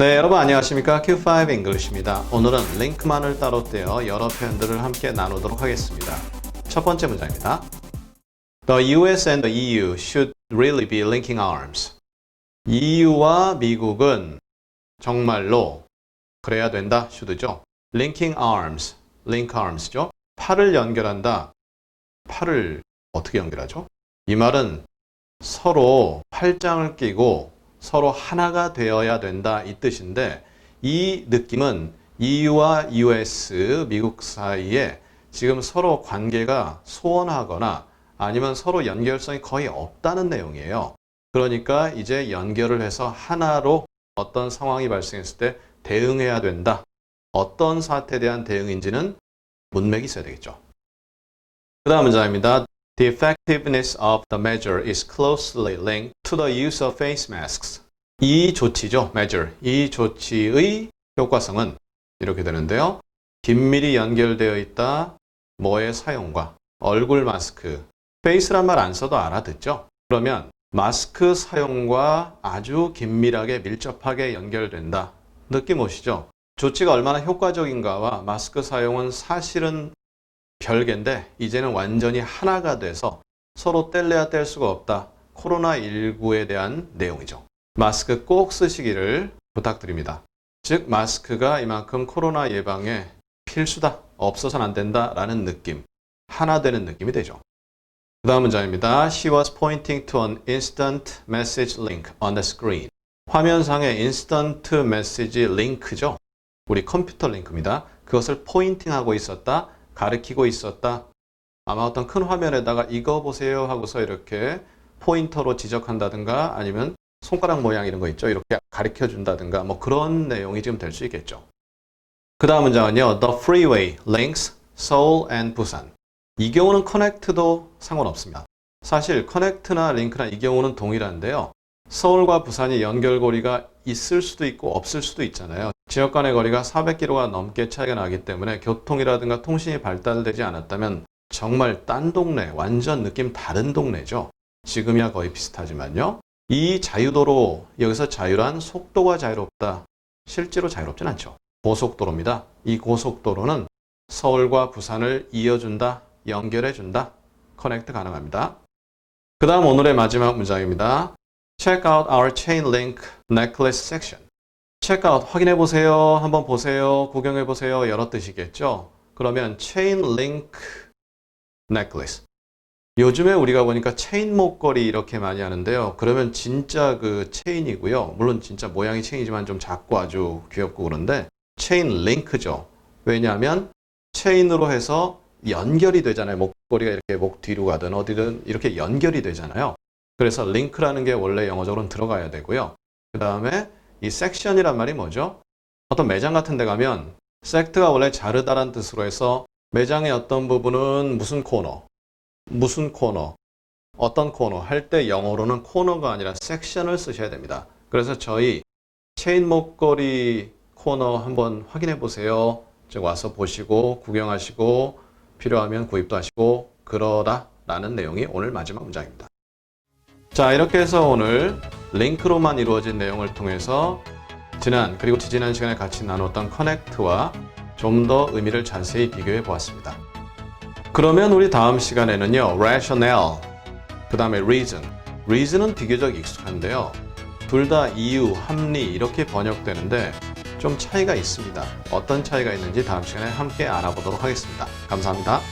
네, 여러분 안녕하십니까? Q5 English입니다. 오늘은 링크만을 따로 떼어 여러 표현들을 함께 나누도록 하겠습니다. 첫 번째 문장입니다. The US and the EU should really be linking arms. EU와 미국은 정말로 그래야 된다. should죠. linking arms, link arms죠. 팔을 연결한다. 팔을 어떻게 연결하죠? 이 말은 서로 팔짱을 끼고 서로 하나가 되어야 된다 이 뜻인데 이 느낌은 EU와 US, 미국 사이에 지금 서로 관계가 소원하거나 아니면 서로 연결성이 거의 없다는 내용이에요. 그러니까 이제 연결을 해서 하나로 어떤 상황이 발생했을 때 대응해야 된다. 어떤 사태에 대한 대응인지는 문맥이 있어야 되겠죠. 그 다음 문장입니다. The effectiveness of the measure is closely linked to the use of face masks. 이 조치죠, measure. 이 조치의 효과성은 이렇게 되는데요. 긴밀히 연결되어 있다. 뭐의 사용과 얼굴 마스크. face란 말 안 써도 알아듣죠? 그러면 마스크 사용과 아주 긴밀하게 밀접하게 연결된다. 느낌 오시죠? 조치가 얼마나 효과적인가와 마스크 사용은 사실은 별개인데 이제는 완전히 하나가 돼서 서로 뗄래야 뗄 수가 없다. 코로나19에 대한 내용이죠. 마스크 꼭 쓰시기를 부탁드립니다. 즉, 마스크가 이만큼 코로나 예방에 필수다. 없어서는 안 된다. 라는 느낌. 하나 되는 느낌이 되죠. 그 다음 문장입니다. She was pointing to an instant message link on the screen. 화면상의 instant message link죠. 우리 컴퓨터 링크입니다. 그것을 포인팅하고 있었다. 가리키고 있었다. 아마 어떤 큰 화면에다가 이거 보세요 하고서 이렇게 포인터로 지적한다든가 아니면 손가락 모양 이런 거 있죠. 이렇게 가리켜 준다든가 뭐 그런 내용이 지금 될 수 있겠죠. 그 다음 문장은요. The freeway links Seoul and Busan. 이 경우는 커넥트도 상관없습니다. 사실 커넥트나 링크나 이 경우는 동일한데요. 서울과 부산이 연결고리가 있을 수도 있고 없을 수도 있잖아요. 지역 간의 거리가 400km가 넘게 차이가 나기 때문에 교통이라든가 통신이 발달되지 않았다면 정말 딴 동네, 완전 느낌 다른 동네죠. 지금이야 거의 비슷하지만요. 이 자유도로, 여기서 자유란 속도가 자유롭다. 실제로 자유롭진 않죠. 고속도로입니다. 이 고속도로는 서울과 부산을 이어준다, 연결해준다, 커넥트 가능합니다. 그 다음 오늘의 마지막 문장입니다. Check out our chain link necklace section. check out 확인해 보세요. 한번 보세요. 구경해 보세요. 여러 뜻이겠죠. 그러면 chain link necklace. 요즘에 우리가 보니까 체인 목걸이 이렇게 많이 하는데요. 그러면 진짜 그 체인이고요. 물론 진짜 모양이 체인이지만 좀 작고 아주 귀엽고 그런데 체인 링크죠. 왜냐하면 체인으로 해서 연결이 되잖아요. 목걸이가 이렇게 목 뒤로 가든 어디든 이렇게 연결이 되잖아요. 그래서 링크라는 게 원래 영어적으로는 들어가야 되고요. 그 다음에 이 섹션이란 말이 뭐죠? 어떤 매장 같은 데 가면 섹트가 원래 자르다란 뜻으로 해서 매장의 어떤 부분은 무슨 코너, 무슨 코너, 어떤 코너 할 때 영어로는 코너가 아니라 섹션을 쓰셔야 됩니다. 그래서 저희 체인 목걸이 코너 한번 확인해 보세요. 즉 와서 보시고 구경하시고 필요하면 구입도 하시고 그러다 라는 내용이 오늘 마지막 문장입니다. 자 이렇게 해서 오늘 링크로만 이루어진 내용을 통해서 지난 그리고 지지난 시간에 같이 나눴던 커넥트와 좀 더 의미를 자세히 비교해 보았습니다. 그러면 우리 다음 시간에는요 rationale 그 다음에 reason reason은 비교적 익숙한데요 둘 다 이유, 합리 이렇게 번역되는데 좀 차이가 있습니다. 어떤 차이가 있는지 다음 시간에 함께 알아보도록 하겠습니다. 감사합니다.